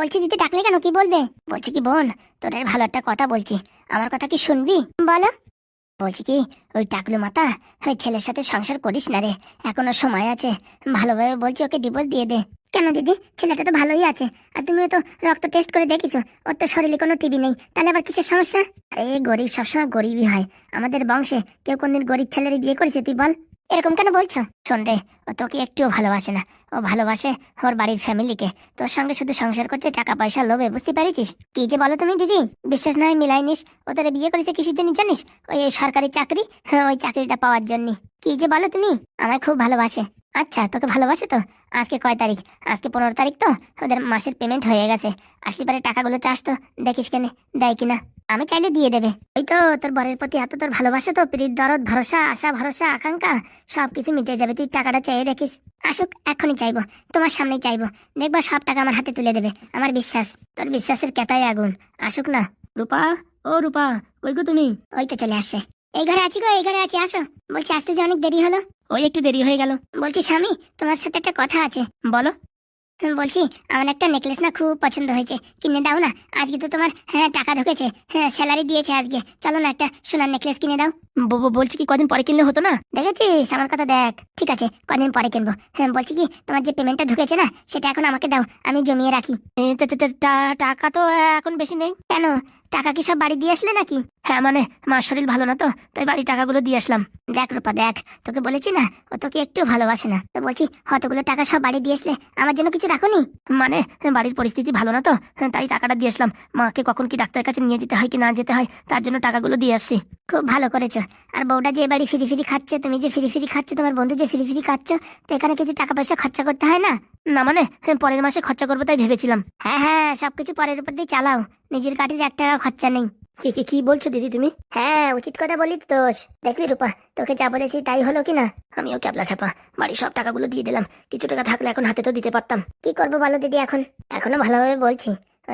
বলছি, দিদি, ডাকলে কেন? কি বলবে? বলছি কি, বোন, তোর ভালো একটা কথা বলছি। আমার কথা কি শুনবি? বলো। বলছি কি, ওই টাকলু মাতা, ওই ছেলের সাথে সংসার করিস না রে। এখনও সময় আছে। ভালোভাবে বলছি, ওকে ডিভোর্স দিয়ে দে। কেন দিদি? ছেলেটা তো ভালোই আছে। আর তুমিও তো রক্ত টেস্ট করে দেখিছো। ওর তো শরীরে কোনো টিভি নেই। তাহলে আবার কিসের সমস্যা? আরে, গরিব সবসময় গরিবই হয়। আমাদের বংশে কেউ কোনদিন গরিব ছেলেরই বিয়ে করেছে, তুই বল। এরকম কেন বলছো? শোন রে ও তোকে একটুও ভালোবাসে না। ও ভালোবাসে ওর বাড়ির ফ্যামিলিকে। তোর সঙ্গে শুধু সংসার করছে টাকা পয়সা লোভে বুঝতে পেরেছিস? কি যে বলো তুমি দিদি? বিশ্বাস নয় মিলাই নিস। ও তোরে বিয়ে করেছে কিসের জন্য জানিস? ওই সরকারি চাকরি হ্যাঁ, ওই চাকরিটা পাওয়ার জন্য। কি যে বলো তুমি? আমায় খুব ভালোবাসে। আচ্ছা তোকে ভালোবাসে তো? আজকে কয় তারিখ? আজকে পনেরো তারিখ তো? ওদের মাসের পেমেন্ট হয়ে গেছে। আসলে পারে টাকাগুলো চাস তো? দেখিস কেনে দেয় কিনা? আমি চাইলে দিয়ে দেবে। ওই তো তোর বরের প্রতি এত তোর ভালোবাসা তো প্রীত দরদ ভরসা আশা ভরসা আকাঙ্ক্ষা সব কিছু মিটে যাবে। তুই টাকাটা চাইয়ে দেখিস। আসুক এখনই চাইব। তোমার সামনেই চাইব। দেখবা সব টাকা আমার হাতে তুলে দেবে। আমার বিশ্বাস তোর বিশ্বাসের কেতায় আগুন। আসুক না। রূপা ও রূপা কই গো তুমি? ওই তো চলে আসছে। এই ঘরে আছি গো এই ঘরে আছি আসো। বলছি আসতে যে অনেক দেরি হলো। ওই একটু দেরি হয়ে গেল। বলছি স্বামী তোমার সাথে একটা কথা আছে। বলো। বলছি আমার একটা নেকলেস না খুব পছন্দ হয়েছে। কিনে দাও না। আজকে তো তোমার হ্যাঁ টাকা ঢুকেছে। হ্যাঁ স্যালারি দিয়েছে আজকে। চলো না একটা সোনার নেকলেস কিনে দাও। বলছি কি কদিন পরে কিনলে হতো না? দেখেছিস? আমার কথা দেখ। ঠিক আছে কদিন পরে কিনবো। হ্যাঁ বলছি কি তোমার যে পেমেন্টটা ঢুকেছে না সেটা এখন আমাকে দাও। আমি জমিয়ে রাখি। টাকা তো এখন বেশি নেই। কেন? টাকা কি সব বাড়ি দিয়ে আসলে নাকি? হ্যাঁ মানে মার শরীর ভালো না তো, তাই বাড়ির টাকাগুলো দিয়ে আসলাম। দেখ রূপা, দেখ, তোকে বলেছি না, ও তোকে একটু ভালোবাসে না। তো বলছি, হতগুলো টাকা সব বাড়ি দিয়ে আসলে আমার জন্য কিছু রাখোনি? মানে বাড়ির পরিস্থিতি ভালো না তো, তাই টাকাটা দিয়ে আসলাম। মাকে কখন কি ডাক্তারের কাছে নিয়ে যেতে হয় কি না যেতে হয়, তার জন্য টাকাগুলো দিয়ে আসছি। খুব ভালো করেছ। আর বউটা যে বাড়ি ফিরি ফিরি খাচ্ছে, তুমি যে ফিরি ফিরি খাচ্ছ, তোমার বন্ধু যে ফিরি ফিরি খাচ্ছ, তো এখানে কিছু টাকা পয়সা খরচা করতে হয় না? না মানে পরের মাসে খরচা করব তাই ভেবেছিলাম। হ্যাঁ হ্যাঁ সবকিছু পরের উপর দিয়ে চালাও। নিজের কাঠের এক টাকা খরচা নেই। কি বলছো দিদি তুমি? হ্যাঁ উচিত কথা বলি তো দোষ। দেখলি রূপা তোকে যা বলেছি তাই হলো কিনা আমিও ক্যাবলা খেপা বাড়ির সব টাকাগুলো দিয়ে দিলাম। কিছু টাকা থাকলে এখন হাতে তো দিতে পারতাম। কি করব বলো দিদি এখন? এখনও ভালোভাবে বলছি।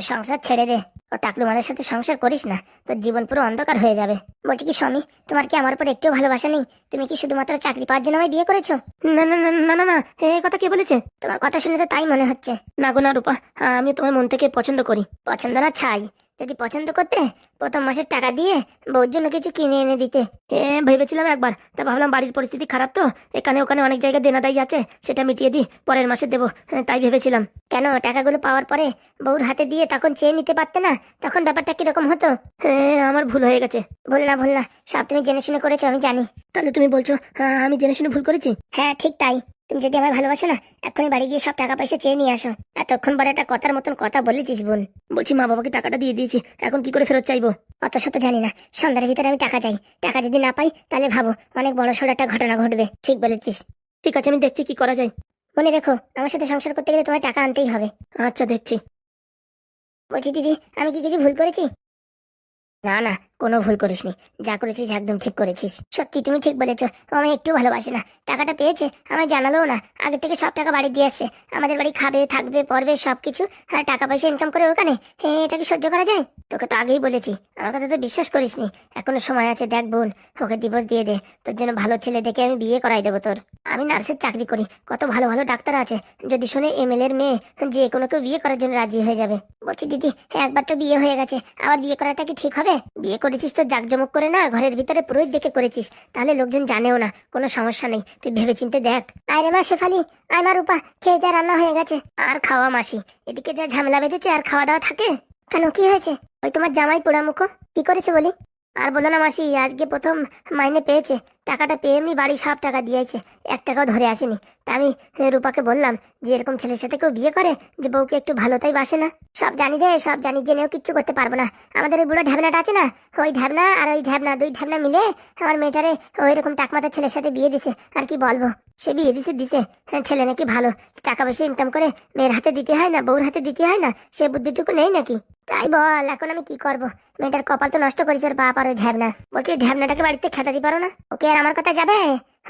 সংসার ছেড়ে দে। ও টাকলু মাদের সাথে সংসার করিস না তোর জীবন পুরো অন্ধকার হয়ে যাবে। বলছি কি স্বামী তোমার কি আমার উপর একটু ভালোবাসা নেই? তুমি কি শুধুমাত্র চাকরি পাওয়ার জন্য আমায় বিয়ে করেছ? না না না না না না এই কথা কে বলেছে? তোমার কথা শুনে তো তাই মনে হচ্ছে। না গো না রূপা আমি তোমার মন থেকে পছন্দ করি। পছন্দ না ছাই। যদি পছন্দ করতে প্রথম মাসের টাকা দিয়ে বউর জন্য কিছু কিনে এনে দিতে। হ্যাঁ ভেবেছিলাম একবার তা ভাবলাম বাড়ির পরিস্থিতি খারাপ তো এখানে ওখানে অনেক জায়গায় দেনাদাই আছে সেটা মিটিয়ে দিই পরের মাসে দেবো হ্যাঁ, তাই ভেবেছিলাম। কেন টাকাগুলো পাওয়ার পরে বউর হাতে দিয়ে তখন চেয়ে নিতে পারতে না তখন ব্যাপারটা কীরকম হতো? হ্যাঁ আমার ভুল হয়ে গেছে। ভুল না ভুল না সব তুমি জেনে শুনে করেছ আমি জানি। তাহলে তুমি বলছো হ্যাঁ, আমি জেনে শুনে ভুল করেছি? হ্যাঁ ঠিক তাই। তুমি যদি আমায় ভালোবাসো না, এক্ষুনি বাড়ি গিয়ে সব টাকা পয়সা চেয়ে নিয়ে আসো। এতক্ষণ পরে একটা কথার মতন কথা বলেছিস বোন। বলছি মা বাবাকে টাকাটা দিয়ে দিয়েছি, এখন কি করে ফেরত চাইব? অত শত জানি না, সন্ধ্যার ভিতরে আমি টাকা চাই। টাকা যদি না পাই, তাহলে ভাবো, অনেক বড় সড় একটা ঘটনা ঘটবে। ঠিক বলেছিস। ঠিক আছে, আমি দেখছি কি করা যায়। মনে রেখো, আমার সাথে সংসার করতে গেলে তোমায় টাকা আনতেই হবে। আচ্ছা দেখছি। বলছি দিদি, আমি কি কিছু ভুল করেছি? না না কোনো ভুল করিসনি। যা করেছিস একদম ঠিক করেছিস। সত্যি, তুমি ঠিক বলেছ। ও আমায় একটু ভালোবাসে না। টাকাটা পেয়েছে, আমায় জানালেও না। আগে থেকে সব টাকা বাড়ি দিয়ে আসছে। আমাদের বাড়ি খাবে, থাকবে, পড়বে, সবকিছু। আর টাকা পয়সা ইনকাম করে ওখানে। এটা কি সহ্য করা যায়? তোকে তো আগেই বলেছি। আমার কথা তো বিশ্বাস করিসনি। এখনও সময় আছে, দেখ বোন, ওকে ডিভোর্স দিয়ে দে। তোর জন্য ভালো ছেলে দেখে আমি বিয়ে করাই দেবো তোর। আমি নার্সের চাকরি করি। কত ভালো ভালো ডাক্তার আছে। যদি শুনে এমএল এর মেয়ে যে কোনো কেউ বিয়ে করার জন্য রাজি হয়ে যাবে। বলছি, দিদি, একবার তো বিয়ে হয়ে গেছে। আবার বিয়ে করাটা কি ঠিক হবে? বিয়ে করেছিস তো জাকজমক করে না? ঘরের ভিতরে পুরোহিত দেখে করেছিস। তাহলে লোকজন জানেও না, কোনো সমস্যা নেই। তুই ভেবে চিনতে দেখ আরে মা শেফালি, আয় মা রূপা, খেয়ে যা, রান্না হয়ে গেছে। আর খাওয়া মাসি, এদিকে যা ঝামেলা বেঁধেছে, আর খাওয়া দাওয়া থাকে? কেন, কি হয়েছে? ওই তোমার জামাই পোড়ামুখো? কি করেছে বলি? আর বলো না মাসি, আজকে প্রথম মাইনে পেয়েছে। টাকাটা পেয়ে এমনি বাড়ি সব টাকা দিয়েছে। এক টাকাও ধরে আসেনি। তা আমি রূপাকে বললাম যে এরকম ছেলের সাথে কেউ বিয়ে করে, যে বউকে একটু ভালো তাই বাসে না। সব জানি রে, সব জানি জেনেও কিচ্ছু করতে পারব না। আমাদের ওই বুড়ো ঢ্যাবনাটা আছে না? ওই ঢ্যাবনা আর ওই ঢ্যাবনা, দুই ঢ্যাবনা মিলে আমার মেয়েটারে ওই রকম টাকমাতার ছেলের সাথে বিয়ে দিছে। আর কি বলব? সে বিয়ে দিছে দিছে। হ্যাঁ, ছেলে নাকি ভালো। টাকা পয়সা ইনকাম করে মেয়ের হাতে দিতে হয় না বউর হাতে দিতে হয় না সে বুদ্ধিটুকু নেই নাকি? তাই বল এখন আমি কি করব? মেয়েটার কপাল তো নষ্ট করেছে ওর বাপ আর ওই ঢ্যাবনা। বলছি ঢ্যাবনাটাকে বাড়িতে খেতে দিতে পারো না? ওকে আর আমার কথা যাবে?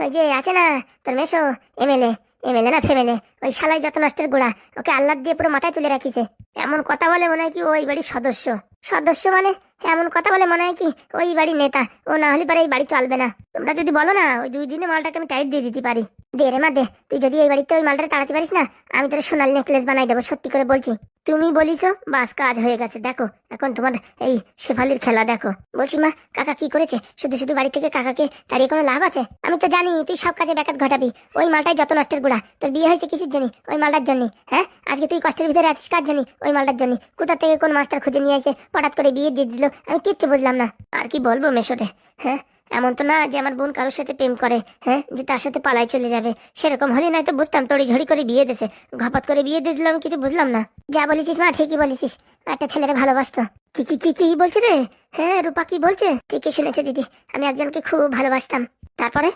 ওই যে আছে না তোর মেশো এমএলএ এমএলএ না ফেমেলে ওই শালাই যত নষ্টের গোড়া ওকে আল্লাহ দিয়ে পুরো মাথায় তুলে রাখিছে। এমন কথা বলে মনে হয় কি ওই বাড়ির সদস্য। সদস্য মানে? এমন কথা বলে মনে হয় কি ওই বাড়ির নেতা ও না হলে পরে এই বাড়ি চলবে না। তোমরা যদি বলো না ওই দুই দিনে মালটাকে আমি টাইট দিয়ে দিতে পারি। দে রে মা, দে। তুই যদি এই বাড়িতে ওই মালটা তাড়াতে পারিস না, আমি তোর সোনাল নেকলেস বানাই দেবো, সত্যি করে বলছি। তুমি বলিছ বাস, কাজ হয়ে গেছে। দেখো, এখন তোমার এই শেফালির খেলা, দেখো। বলছি মা, কাকা কি করেছে? শুধু শুধু বাড়ি থেকে কাকাকে তাড়িয়ে কোনো লাভ আছে? আমি তো জানি, তুই সব কাজে ব্যাঘাত ঘটাবি। ওই মালটাই যত নষ্টের গুড়া। তোর বিয়ে হয়েছে কিসের জন্য? ওই মালটার জন্য হ্যাঁ? আজকে তুই কষ্টের ভিতরে আছিস কার জন্য? ওই মালটার জন্য। কোথা থেকে কোন মাস্টার খুঁজে নিয়ে আসে হঠাৎ করে বিয়ে দিয়ে দিল? আমি কিচ্ছু বুঝলাম না। আর কি বলব মেশোরে হ্যাঁ? এমন তো না যে আমার বোন কারোর সাথে প্রেম করে হ্যাঁ? যে তার সাথে পালাই চলে যাবে। সেরকম হলে নয়তো বুঝতাম তড়ি ঝড়ি করে বিয়ে দিছে ঘপাত করে বিয়ে দিয়ে দিলাম কিছু বুঝলাম না। যা বলেছিস মা ঠিকই বলেছিস। একটা ছেলেরে ভালোবাসতো। কি কি কি কি বলছে রে? হ্যাঁ রূপা কি বলছে? ঠিকই শুনেছে দিদি আমি একজনকে খুব ভালোবাসতাম। তারপরে?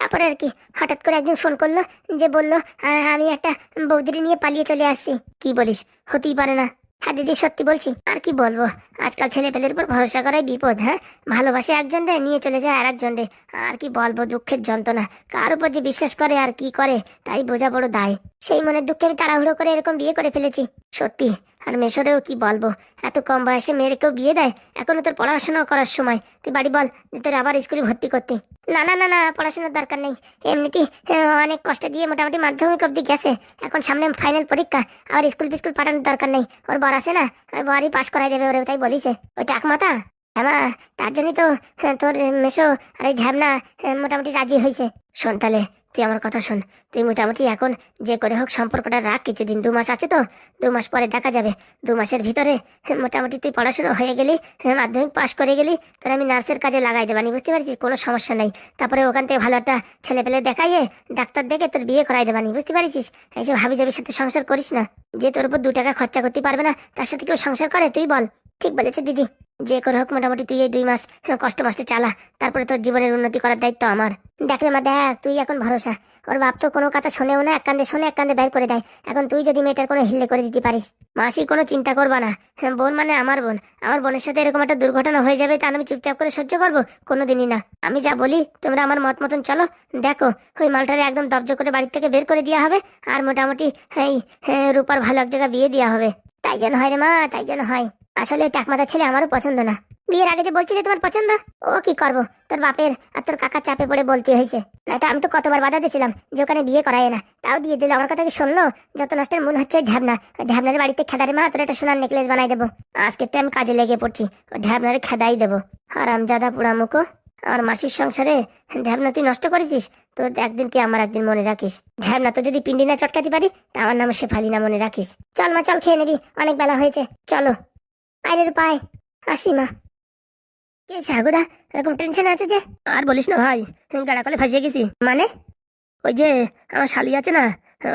তারপরে আর কি হঠাৎ করে একদিন ফোন করল যে বলল আমি একটা বৌদিরি নিয়ে পালিয়ে চলে আসছি। কি বলিস হতেই পারে না। হ্যাঁ দিদি, সত্যি বলছি। আর কি বলব? আজকাল ছেলে পেলের উপর ভরসা করাই বিপদ হ্যাঁ? ভালোবাসে একজন রে নিয়ে চলে যায় আর একজন রে আর কি বলব, দুঃখের যন্ত্রণা। কার উপর যে বিশ্বাস করে আর কি করে, তাই বোঝা বড় দায়। সেই মনের দুঃখে আমি তাড়াহুড়ো করে এরকম বিয়ে করে ফেলেছি। সত্যি। আর মেশরেও কি বলব? এত কম বয়সে মেয়ের কেউ বিয়ে দেয়? এখনও তোর পড়াশোনা করার সময়। তুই বাড়ি বল যে তোর আবার স্কুলে ভর্তি করতে। না না না না পড়াশোনার দরকার নেই। এমনিতেই আহ, অনেক কষ্ট দিয়ে মোটামুটি মাধ্যমিক অব্দি গেছে। এখন সামনে ফাইনাল পরীক্ষা। আবার স্কুল ফিস্কুল পাঠানোর দরকার নেই। ওর বর আছে না? ওই বরই পাশ করাই দেবে ওরে তাই বলিছে। ওই টাকমাতা হ্যাঁ তার জন্যই তো হ্যাঁ, তোর মেশো আর এই ঢ্যাবনা মোটামুটি রাজি হয়েছে শোন তাহলে তুই আমার কথা শোন। তুই মোটামুটি এখন যে করে হোক সম্পর্কটা রাখ, কিছুদিন দু মাস আছে তো, দু মাস পরে দেখা যাবে। দু মাসের ভিতরে মোটামুটি তুই পড়াশোনা হয়ে গেলি, মাধ্যমিক পাশ করে গেলি, তোর আমি নার্সের কাজে লাগাই দেবানি বুঝতে পারছিস, কোনো সমস্যা নেই। তারপরে ওখান থেকে ভালো একটা ছেলে পেলে দেখাইয়ে ডাক্তার দেখে তোর বিয়ে করাই দেবানি বুঝতে পারছিস? এইসব হাবি যাবির সাথে সংসার করিস না। যে তোর উপর দু টাকা খরচা করতে পারবে না, তার সাথে কেউ সংসার করে, তুই বল। ঠিক বলেছ দিদি। যে করে হোক মোটামুটি তুই এই দুই মাস হ্যাঁ, কষ্ট মষ্টে চালা। তারপরে তোর জীবনের উন্নতি করার দায়িত্ব আমার। দেখ রে মা দেখ তুই এখন ভরসা। ওর বাপ তো কোনো কথা শোনেও না এক কান্দে শোনে এক কান্দে বের করে দেয়। এখন তুই যদি মেয়েটার কোনো হিল্লে করে দিতে পারিস মাসি কোনো চিন্তা করবা না। হ্যাঁ, বোন মানে আমার বোন। আমার বোনের সাথে এরকম একটা দুর্ঘটনা হয়ে যাবে তা আমি চুপচাপ করে সহ্য করব? কোনোদিনই না। আমি যা বলি তোমরা আমার মত মতন চলো। দেখো ওই মালটারে একদম দবজ করে বাড়ি থেকে বের করে দেওয়া হবে আর মোটামুটি এই হ্যাঁ, রূপার ভালো এক জায়গায় বিয়ে দেওয়া হবে। তাই যেন হয় রে মা তাই যেন হয়। আসলে টাকমাতা ছেলে আমারও পছন্দ না। বিয়ের আগে যে বলছিলে তোমার পছন্দ? ও কি করব? তোর বাপের আর তোর কাকার চাপে পড়ে বলতে হয়েছে। নয়তো আমি তো কতবার বাধা দিয়েছিলাম, যে ওখানে বিয়ে করায় না। তাও দিয়ে দিল, আমার কথা কি শুনলো? যত নষ্টের মূল হচ্ছে ওই ঢ্যাবনা। বাড়িতে খেদারে মা, তোর একটা সোনার নেকলেস বানাই দেবো। আজকে তো আমি কাজে লেগে পড়ছি, ওই ঢ্যাবনারে খেদাই দেবো। হারাম জাদা পুরা মুখো আমার মাসির সংসারে ঢ্যাবনা তুই নষ্ট করেছিস? তো একদিন তুই আমার একদিন মনে রাখিস? ঢ্যাবনা তো যদি পিন্ডি না চটকাতে পারি, তা আমার নাম শেফালি না মনে রাখিস। চল মা, চল খেয়ে নিবি, অনেক বেলা হয়েছে। চলো। আইরে পায়, আসি মা। কে সাগুদা এরকম টেনশন আছে যে? আর বলিস না ভাই, গাড়া কলে ফাঁসিয়ে গেছি। মানে? ওই যে, আমার শালি আছে না,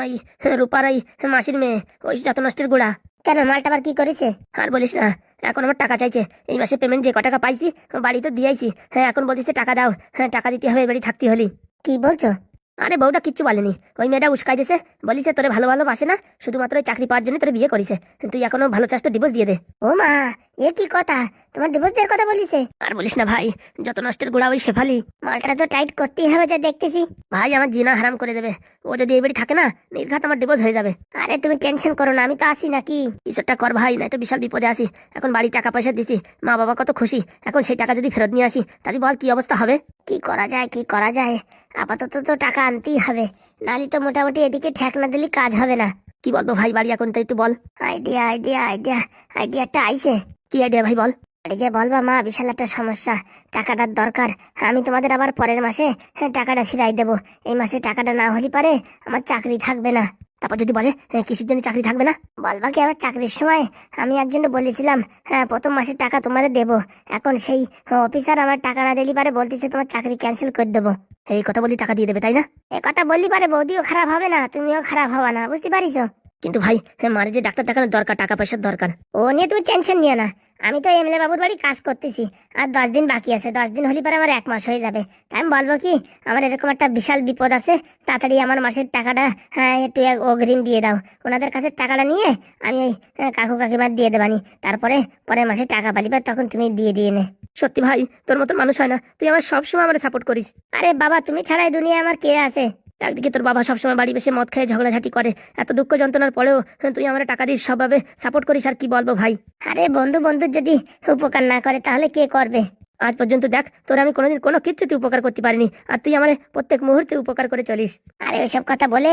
ওই রূপার ওই মাসির মেয়ে, ওই যত নষ্টের গোড়া। কেন, মালটা আবার কি করেছে? আর বলিস না, এখন আমার টাকা চাইছে। এই মাসে পেমেন্ট যে ক টাকা পাইছি, বাড়ি তো দিয়েছি হ্যাঁ এখন বলছিস টাকা দাও। হ্যাঁ টাকা দিতে হবে বাড়ি থাকতে হলি। কি বলছো? আরে বউটা কিচ্ছু বলেনি। ওই মেয়েটা উস্কাই দিছে, বলিছে, তোরে ভালো ভালো বাসে না, শুধুমাত্র চাকরি পাওয়ার জন্য তোর বিয়ে করেছে। তুই এখনও ভালো চাষ তো ডিভোর্স দিয়ে দে। ও মা এ কি কথা? তোমার ডিভোর্স দেওয়ার কথা বলিছে? আর বলিস না ভাই যত নষ্টের গোড়া ওই শেফালি। মালটা তো টাইট করতেই হবে যা দেখতেছি। ভাই আমার জিনা হারাম করে দেবে। ও যদি এই বাড়ি থাকে না নির্ঘাত আমার ডিভোর্স হয়ে যাবে। আরে তুমি টেনশন করো না আমি তো আসি নাকি? কিছুটা কর ভাই নাই তো বিশাল বিপদে আসি। এখন বাড়ি টাকা পয়সা দিছি মা বাবা কত খুশি। এখন সেই টাকা যদি ফেরত নিয়ে আসি তাহলে বল কি অবস্থা হবে? কি করা যায় কি করা যায়? আপাতত তো টাকা আনতেই হবে। নালি তো মোটামুটি এদিকে ঠেক না দিলে কাজ হবে না। কি বলব ভাই বাড়ি এখন তো একটু বল। আইডিয়া আইডিয়া আইডিয়া আইডিয়া একটা আইছে। কি আইডিয়া ভাই বল? আরে যে বলবা মা বিশাল একটা সমস্যা। টাকাটার দরকার। আমি তোমাদের আবার পরের মাসে হ্যাঁ, টাকাটা ফিরাই দেবো। এই মাসে টাকাটা না হলে পারে আমার চাকরি থাকবে না। তারপর যদি বলে "এ, কিসের জন্য চাকরি থাকবে না? বলবা কি আমার চাকরির সময়। আমি একজনে বলেছিলাম হ্যাঁ প্রথম মাসের টাকা তোমারে দেবো। এখন সেই অফিসার আমার টাকা না দিলি পারে বলতেছে তোমার চাকরি ক্যান্সেল করে দেবো। এই কথা বলি টাকা দিয়ে দেবে তাই না? এ কথা বললি পারে বৌদিও খারাপ হবে না তুমিও খারাপ হবা না বুঝতে পারিস? কিন্তু ভাই হ্যাঁ, মারে যে ডাক্তার দেখানোর দরকার টাকা পয়সার দরকার। ও নিয়ে তুমি টেনশন নিও না। আমি তো এমএলএ বাবুর বাড়ি কাজ করতেছি। আর দশ দিন বাকি আছে দশ দিন হলে পরে আমার এক মাস হয়ে যাবে। তাই আমি বলব কি আমার এরকম একটা বিশাল বিপদ আছে তাড়াতাড়ি আমার মাসের টাকাটা হ্যাঁ, একটু অগ্রিম দিয়ে দাও। ওনাদের কাছে টাকাটা নিয়ে আমি ওই হ্যাঁ, কাকু কাকিমার দিয়ে দেবানি। তারপরে পরের মাসে টাকা পালিবার তখন তুমি দিয়ে দিয়ে নে। সত্যি ভাই তোর মতন মানুষ হয় না। তুই আমার সবসময় আমার সাপোর্ট করিস। আরে বাবা তুমি ছাড়াই দুনিয়া আমার কে আছে? একদিকে তোর বাবা সবসময় বাড়ি বসে মদ খেয়ে ঝগড়াঝাটি করে। এত দুঃখ যন্ত্রণার পরেও হ্যাঁ, তুই আমার টাকা দিস সবভাবে সাপোর্ট করিস আর কি বলব ভাই? আরে বন্ধু বন্ধুর যদি উপকার না করে তাহলে কে করবে? আজ পর্যন্ত দেখ তোর আমি কোনোদিন কোনো কিচ্ছুতে উপকার করতে পারিনি আর তুই আমার প্রত্যেক মুহূর্তে উপকার করে চলিস। আরে ওইসব কথা বলে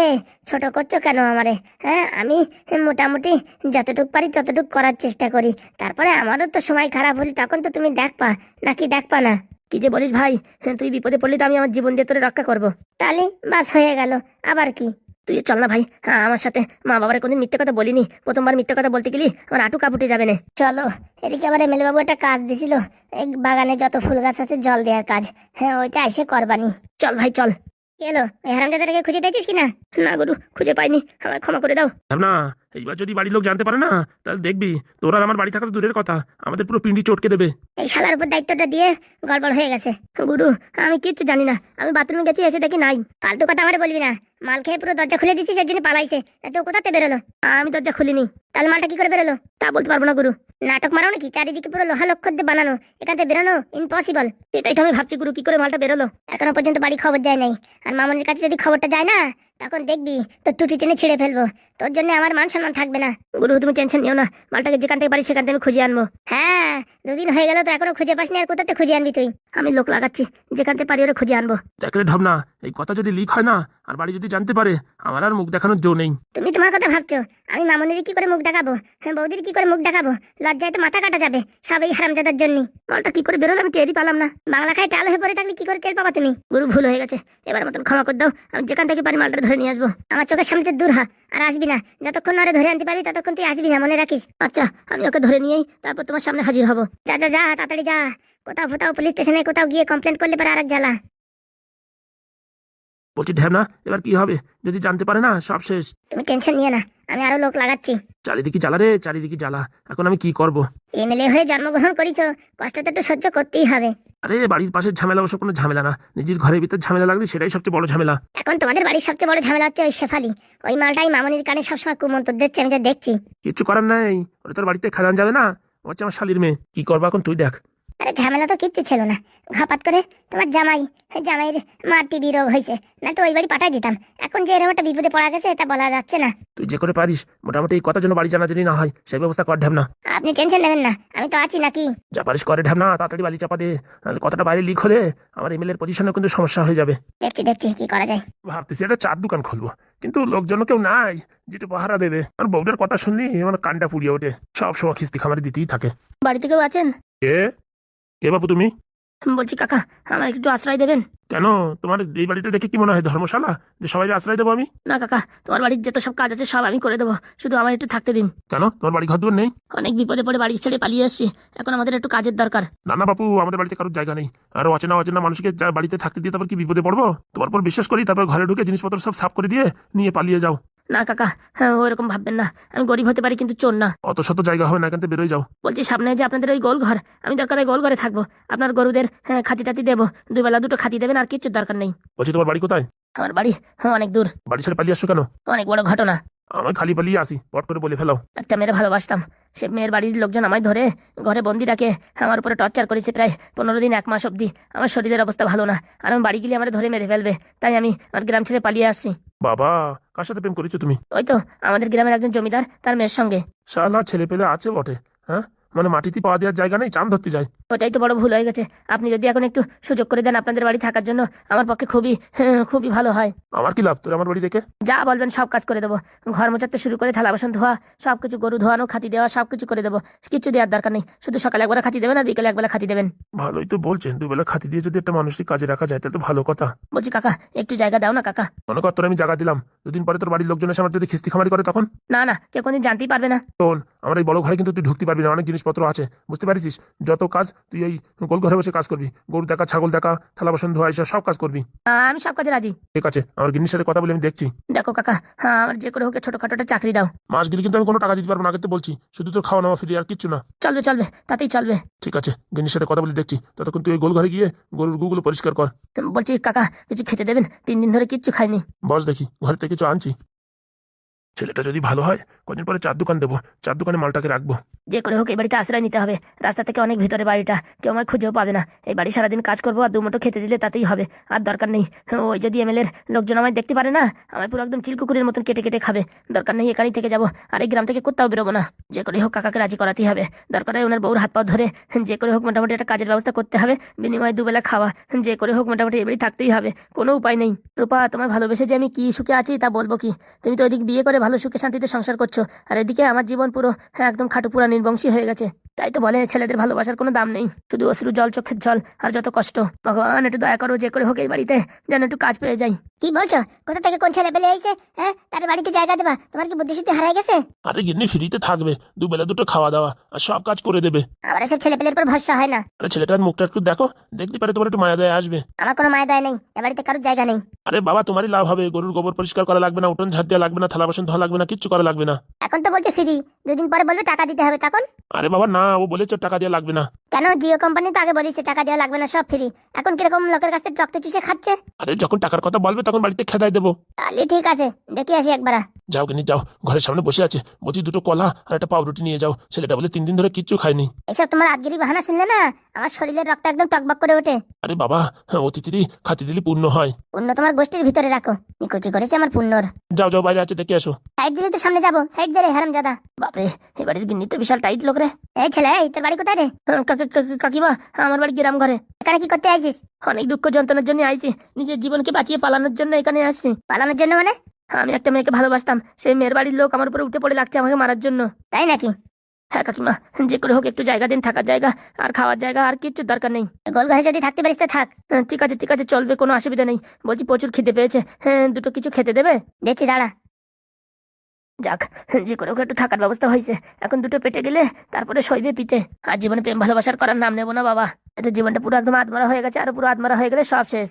ছোট করছ কেন আমারে? হ্যাঁ আমি মোটামুটি যতটুক পারি ততটুক করার চেষ্টা করি। তারপরে আমারও তো সময় খারাপ হলে তখন তো তুমি দেখপা নাকি দেখপা না? কি যে বলিস ভাই? হ্যাঁ, তুই বিপদে পড়লি তো আমি আমার জীবন দিয়ে তোরে রক্ষা করব। তাহলে বাস হয়ে গেল। আবার কি? তুই চল না ভাই। হ্যাঁ আমার সাথে মা বাবার কোনদিন মিথ্যে কথা বলিনি। প্রথমবার মিথ্যে কথা বলতে গেলি আমার আটু কাপুটে যাবে না। চলো এদিকে আমার এমএলএ বাবু একটা কাজ দিছিল। এই বাগানে যত ফুল গাছ আছে জল দেওয়ার কাজ। হ্যাঁ ওইটা এসে করবানি। চল ভাই চল। এলো ওই হারামজাদাকে খুঁজে পেয়েছিস কিনা? না গরু খুঁজে পাইনি। আমায় ক্ষমা করে দাও। না এইবার যদি বাড়ির লোক জানতে পারে না তাহলে দেখবি তোর আর আমার বাড়ি থাকা তো দূরের কথা। আমাদের পুরো পিন্ডি চটকে দেবে। এই শালার উপর দায়িত্বটা দিয়ে গড়বড় হয়ে গেছে। গুরু আমি কিচ্ছু জানি না। আমি বাথরুমে গেছি এসে দেখি নাই। ফালতু কথা আমার বলবি না। মাল খেয়ে পুরো দরজা খুলে দিচ্ছিস এর জন্য পালাইছে। তো কোথাতে বেরোলো? আমি দরজা খুলিনি। তাহলে মালটা কি করে বেরোলো? তা বলতে পারব না, গুরু। নাটক মারাও নাকি? চারিদিকে পুরো লোহা লক্ষ্য দিয়ে বানানো। এখান থেকে বেরোনো ইম্পসিবল এটাই তো আমি ভাবছি, গুরু, কি করে মালটা বেরোলো? এখনও পর্যন্ত বাড়ি খবর যায় নাই। আর মামনির কাছে যদি খবরটা যায় না তখন দেখবি তোর টুটি টেনে ছিঁড়ে ফেলব। তোর জন্য আমার মান সম্মান থাকবে না। গুরু তুমি টেনশন নিও না মালটাকে যেখান থেকে পারি সেখান থেকে আমি খুঁজে আনব। হ্যাঁ দুদিন হয়ে গেল তো এখনও খুঁজে পাসনি আর কোথাতে খুঁজে আনবি তুই? আমি লোক লাগাচ্ছি যেখান থেকে পারি ওরা খুঁজে আনব। দেখ রে ঢবনা এই কথা যদি লিক হয় না আর বাড়ি যদি জানতে পারে আমার আর মুখ দেখানোর জো নেই। তুমি তোমার কথা ভাবছ আমি মামনির কি করে মুখ দেখাবো? হ্যাঁ বৌদির কি করে মুখ দেখাবো? লজ্জায় তো মাথা কাটা যাবে সব এই হারামজাদার জন্য। মালটা কি করে বেরোলো আমি টেরই পালাম না। বাংলা খায় টাল হয়ে পড়ে থাকলে কি করে তেল পাবা তুমি? গুরু ভুল হয়ে গেছে এবার মতন ক্ষমা করে দাও আমি যেখান থেকে পারি মালটা ধরে নিয়ে আসব। আমার চোখের সামনে দূর হা, আর আসবি না। যতক্ষণ নরে ধরে আনতে পারবি, ততক্ষণ তুই আসবি না, মনে রাখিস? আচ্ছা আমি ওকে ধরে নিয়েই তারপর তোমার সামনে হাজির হব। যা যা যা, তাড়াতাড়ি যা। কোথাও কোথাও, পুলিশ স্টেশনে কোথাও গিয়ে কমপ্লেন করলে পরে এক জ্বালা। বলছি ঢ্যাবনা এবার কি হবে? যদি জানতে পারে না সব শেষ। তুমি টেনশন নিয়ে না আমি আরও লোক লাগাচ্ছি। চারিদিকে জ্বালা রে চারিদিকে জ্বালা। এখন আমি কি করব? এমএলএ হয়ে জন্মগ্রহণ করিস কষ্ট তো একটু সহ্য করতেই হবে। আরে বাড়ির পাশের ঝামেলা ওসব কোনো ঝামেলা না। নিজের ঘরের ভিতর ঝামেলা লাগলে সেটাই সবচেয়ে বড় ঝামেলা। এখন তোমাদের বাড়ির সবচেয়ে বড় ঝামেলা হচ্ছে ওই শেফালি। ওই মালটাই মামনির কানে সবসময় কুমন্তর দিচ্ছে আমি যা দেখছি। কিচ্ছু করার নাই। ওরা তোর বাড়িতে খাজান যাবে না? ও হচ্ছে আমার শালির মেয়ে। কি করব এখন তুই দেখ। আরে ঝামেলা তো কিচ্ছু ছিল না। ঘাপাত করে তোমার জামাই জামাইয়ের মার টিবি রোগ হয়েছে না তো ওই বাড়ি পাঠাই দিতাম। এখন যে এরকম একটা বিপদে পড়া গেছে এটা বলা যাচ্ছে না। তুই যে করে পারিস মোটামুটি এই কথা যেন বাড়ি জানাজানি না হয় সেই ব্যবস্থা কর ঢ্যাবনা আপনি টেনশন নেবেন না আমি তো আছি নাকি? যা পারিস করে ঢ্যাবনা তাড়াতাড়ি বালি চাপা দে নাহলে কথাটা বাইরে লিক হলে আমার এমএলএর পজিশনে কিন্তু সমস্যা হয়ে যাবে। দেখছি দেখছি কি করা যায়। ভাবতেছি একটা চার দোকান খুলবো কিন্তু লোকজন কেউ নাই যেটা পাহারা দেবে। আর বউটার কথা শুনলি আমার কানটা পুড়িয়ে ওঠে সব সময় খিস্তি খামারে দিতেই থাকে। বাড়িতে কেউ আছেন? কে? কে বাবু তুমি? বলছি কাকা আমার একটু আশ্রয় দেবেন? কেন? তোমার এই বাড়িতে দেখে কি মনে হয় ধর্মশালা? যে সবাই আশ্রয় দেবো আমি? না কাকা তোমার বাড়ির যত সব কাজ আছে সব আমি করে দেবো। শুধু আমার একটু থাকতে দিন। কেন? তোমার বাড়ি ঘর দুয়ার নেই? অনেক বিপদে পড়ে বাড়ি ছেড়ে পালিয়ে এসেছি। এখন আমাদের একটু কাজের দরকার। না না বাপু আমাদের বাড়িতে কারোর জায়গা নেই। আর অচেনা অচেনা মানুষকে যা বাড়িতে থাকতে দিয়ে তারপর কি বিপদে পড়ব? তোমার পর বিশ্বাস করি তারপর ঘরে ঢুকে জিনিসপত্র সব সাফ করে দিয়ে নিয়ে পালিয়ে যাও। না কাকা হ্যাঁ ওইরকম ভাববেন না। আমি গরিব হতে পারি কিন্তু চোর না। অত শত জায়গা হবে না এখান থেকে বেরোয় যাও। বলছি সামনে যে আপনাদের ওই গোল ঘর আমি দরকার ওই গোল ঘরে থাকব। আপনার গরুদের হ্যাঁ, খাতি টাতি দেবো। দুই বেলা দুটো খাতি দেবেন আর কিচ্ছু দরকার নেই। বলছি তোমার বাড়ি কোথায়? আমার বাড়ি হ্যাঁ অনেক দূর। বাড়ি ছেড়ে পালিয়ে আসছো কেন? অনেক বড় ঘটনা। আমি খালি পালিয়ে আসি পট করে বলে ফেলাও। একটা মেয়ের ভালোবাসতাম। সে মেয়ের বাড়ির লোকজন আমায় ধরে ঘরে বন্দি রাখে। আমার উপরে টর্চার করেছে প্রায় পনেরো দিন এক মাস অবধি। আমার শরীরের অবস্থা ভালো না আর আমি বাড়ি গেলে আমার ধরে মেরে ফেলবে। তাই আমি আমার গ্রাম ছেড়ে পালিয়ে আসছি। বাবা কার সাথে প্রেম করেছ তুমি? ওই তো আমাদের গ্রামের একজন জমিদার তার মেয়ের সঙ্গে। শালা ছেলে পেলে আছে বটে হ্যাঁ? মানে মাটিতে পাওয়া দেওয়ার জায়গা নেই চান ধরতে যায়। ওটাই তো বড় ভুল হয়ে গেছে। আপনি যদি এখন একটু সুযোগ করে দেন আপনাদের বাড়ি থাকার জন্য আমার পক্ষে খুবই খুবই ভালো হয়। আমার কি লাভ? তোর আমার বাড়ি দেখে? যা বলবেন সব কাজ করে দেবো। ঘর মোচাতে শুরু করে থালা বাসন ধোয়া সব কিছু গরু ধোয়ানো খাতি দেওয়া সব কিছু করে দেবো। কিছু দেওয়ার দরকার নেই। শুধু সকালে একবার খাতি দেবেন আর বিকেলে একবেলা খাতি দেবেন। ভালোই তো বলছেন। দুবেলা খাতি দিয়ে যদি একটা মানুষকে কাজে রাখা যায় তাহলে তো ভালো কথা। বলছি কাকা একটু জায়গা দাও না কাকা। মনে কর তোর আমি জায়গা দিলাম। দুদিন পরে তোর বাড়ির লোকজন এসে আমার যদি খিস্তি খামারি করে তখন? না না কেউ কোনদিন জানতেই পারবে না। শোন আমার এই বড় ঘরে কিন্তু তুই ঢুকতে পারবি না। অনেক জিনিসপত্র আছে। বুঝতে পারিস? যত কাজ তুই এই গোল ঘরে বসে কাজ করবি। গরু দেখা ছাগল দেখা থালা বাসন ধোয়া এসব সব কাজ করবি। আমি সব কাজে রাজি। ঠিক আছে আমার গিন্নির সাথে কথা বলে আমি দেখছি। দেখো কাকা হ্যাঁ আমার যে করে হোক ছোটখাটো একটা চাকরি দাও। মাস গেলে কিন্তু আমি কোনো টাকা দিতে পারব না আগে তো বলছি। শুধু তোর খাওয়া নাওয়া ফিরে আর কিচ্ছু না। চলবে চলবে তাতেই চলবে। ঠিক আছে গিন্নির সাথে কথা বলে দেখছি। ততক্ষণ তুই ওই গোল ঘরে গিয়ে গরুর গুগুলো পরিষ্কার কর। বলছি কাকা কিছু খেতে দেবেন? তিন দিন ধরে কিচ্ছু খাইনি। বস দেখি ঘরে থেকে কিছু আনছি। ছেলেটা যদি ভালো হয়, কদিন পরে চার দোকান দেবো। চার দোকানে মালটাকে রাখব। যে করে হোক এই বাড়িতে আশ্রয় নিতে হবে। রাস্তা থেকে অনেক ভিতরে বাড়িটা, কেউ আমায় খুঁজেও পাবে না। এই বাড়ি সারাদিন কাজ করব আর দুমুটো খেতে দিলে তাতেই হবে। আর দরকার নেই। ওই যদি এমএলএর লোকজন আমায় দেখতে পারে না, আমায় পুরো একদম চিলকুকুরের মতন কেটে কেটে খাবে। দরকার নেই, এখানেই থেকে যাব। আর এই গ্রাম থেকে কোথাও বেরোবো না। যে করে হোক, কাকাকে রাজি করাতেই হবে। দরকার হয় ওনার বউর হাত পা ধরে। যে করে হোক, মোটামুটি একটা কাজের ব্যবস্থা করতে হবে। বিনিময়ে দুবেলা খাওয়া। যে করে হোক, মোটামুটি এবারই থাকতেই হবে। কোনো উপায় নেই। রূপা, তোমায় ভালোবেসে যে আমি কি সুখে আছি তা বলব কি? তুমি তো ওইদিকে বিয়ে করে ভালো সুখে শান্তিতে সংসার করছ। আর এদিকে আমার জীবন পুরো হ্যাঁ, একদম খাটুপুরা নির্বংশী হয়ে গেছে। তাই তো বলে ছেলেদের ভালোবাসার কোনো দাম নেই। শুধু অশ্রু জল চোখের জল আর যত কষ্ট। ভগবান একটু দয়া করো যে করে হোক এই বাড়িতে যেন একটু কাজ পেয়ে যাই। কি বলছো? কোথা থেকে কোন ছেলে পেলে আইছে হ্যাঁ? তার বাড়িতে জায়গা দেবা। তোমার কি বুদ্ধি শুদ্ধি হারাই গেছে? আরে গিন্নি ফ্রিতে থাকবে। দুবেলা দুটো খাওয়া দাওয়া আর সব কাজ করে দেবে। আমার এসব ছেলে পেলের উপর ভরসা হয় না। আরে ছেলেটার মুখটা একটু দেখো দেখতে পারে তোমার একটু মায়া দেয় আসবে। আমার কোনো মায়া দায় নেই। এ বাড়িতে কারোর জায়গা নেই। আরে বাবা তোমারই লাভ হবে। গরুর গোবর পরিষ্কার করা লাগবে না উঠোন ঝাড় দেওয়া লাগবে না থালা বাসন ধোয়া লাগবে না কিচ্ছু করা লাগবে না। এখন তো বলছে ফ্রি। দুদিন পরে বলবে টাকা দিতে হবে তখন? আরে বাবা না ও বলেছে টাকা দেওয়া লাগবে না। কেন? জিও কোম্পানি তো আগে বলিছে টাকা দেওয়া লাগবে না সব ফ্রি। এখন কীরকম লোকের কাছে রক্ত চুষে খাচ্ছে? আরে যখন টাকার কথা বলবে তখন বাড়িতে খেদাই দেবো। তাহলে ঠিক আছে দেখে আসি একবার। যাও কিনি যাও। ঘরের সামনে বসে আছে। বলছি দুটো কলা আর একটা পাউরুটি নিয়ে যাও। ছেলেটা বলে তিন দিন ধরে কিচ্ছু খায়নি। এসব তোমার আজগিরি বাহানা শুনলে না? আমার শরীরের রক্ত একদম টকবক করে ওঠে। আরে বাবা হ্যাঁ, অতিথিরই খাতি দিলে পূর্ণ হয়। পুণ্য তোমার গোষ্ঠীর ভিতরে রাখো। নিকুচি করেছে আমার পুণ্যর। যাও যাও বাইরে আছে দেখে আসো সাইড দিলে তো সামনে যাব। সাইড দে রে হারাম জাদা বাপরে এই বাড়ির গিন্নি তো বিশাল টাইট লোক রে। এই ছেলে এই তোর বাড়ি কোথায় রে? হ্যাঁ, কাকি- কাকি- কাকিমা আমার বাড়ি গ্রাম ঘরে। এখানে কি করতে আইছিস অনেক দুঃখ যন্ত্রণার জন্য আইছি। নিজের জীবনকে বাঁচিয়ে পালানোর জন্য এখানে আসছি। পালানোর জন্য মানে? আমি একটা মেয়েকে ভালোবাসতাম। সেই মেয়ের বাড়ির লোক আমার উপরে উঠে পড়ে লাগছে আমাকে মারার জন্য। তাই নাকি? হ্যাঁ কাকিমা যে করে হোক একটু জায়গা দিন থাকার জায়গা আর খাওয়ার জায়গা আর কিচ্ছু দরকার নেই। গোল ঘরে যদি থাকতে পারিস থাক। হ্যাঁ, ঠিক আছে ঠিক আছে চলবে কোনো অসুবিধা নেই। বলছি প্রচুর খেতে পেয়েছে। হ্যাঁ দুটো কিছু খেতে দেবে? দেখছি দাঁড়া। যাক, যে করে ওকে একটু থাকার ব্যবস্থা হয়েছে। এখন দুটো পেটে গেলে তারপরে সইবে পিঠে। আর জীবনে প্রেম ভালোবাসার করার নাম নেব না বাবা। এটা জীবনটা পুরো একদম আত্মারা হয়ে গেছে, আর পুরো আত্মারা হয়ে গেলে সব শেষ।